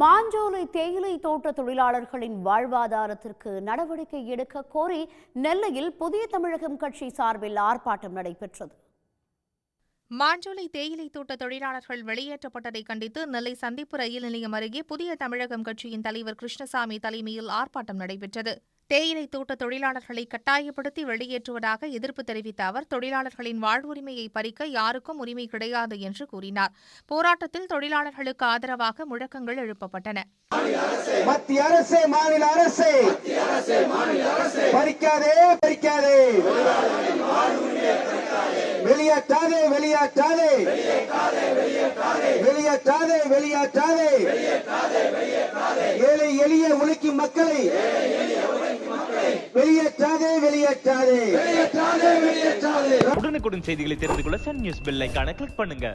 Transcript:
மாஞ்சோலை தேயிலை தோட்ட தொழிலாளர்களின் வாழ்வாதாரத்திற்கு நடவடிக்கை எடுக்க கோரி நெல்லையில் புதிய தமிழகம் கட்சி சார்பில் ஆர்ப்பாட்டம் நடைபெற்றது. மாஞ்சோலை தேயிலை தோட்ட தொழிலாளர்கள் வெளியேற்றப்பட்டதை கண்டித்து நெல்லை சந்திப்பு ரயில் நிலையம் அருகே புதிய தமிழகம் கட்சியின் தலைவர் கிருஷ்ணசாமி தலைமையில் ஆர்ப்பாட்டம் நடைபெற்றது. தேயிலை தோட்ட தொழிலாளர்களை கட்டாயப்படுத்தி வெளியேற்றுவதாக எதிர்ப்பு தெரிவித்த அவர் தொழிலாளர்களின் வாழ்வுரிமையை பறிக்க யாருக்கும் உரிமை கிடையாது என்று கூறினார். போராட்டத்தில் தொழிலாளர்களுக்கு ஆதரவாக முழக்கங்கள் எழுப்பப்பட்டன. மத்திய அரசு மாநில அரசு. பறிக்காதே பறிக்காதே. வெளியேற்றாதே வெளியேற்றாதே. வெளியேற்றாதே வெளியேற்றாதே. ஏழை எளிய உழைக்கும் மக்களை வெளியேற்றாதே வெளியேற்றாதே. வெளியேற்றாதே வெளியேற்றாதே. உடனுக்குடன் செய்திகளை தெரிந்து கொள்ள சன் நியூஸ் பெல் ஐகானை கிளிக் பண்ணுங்க.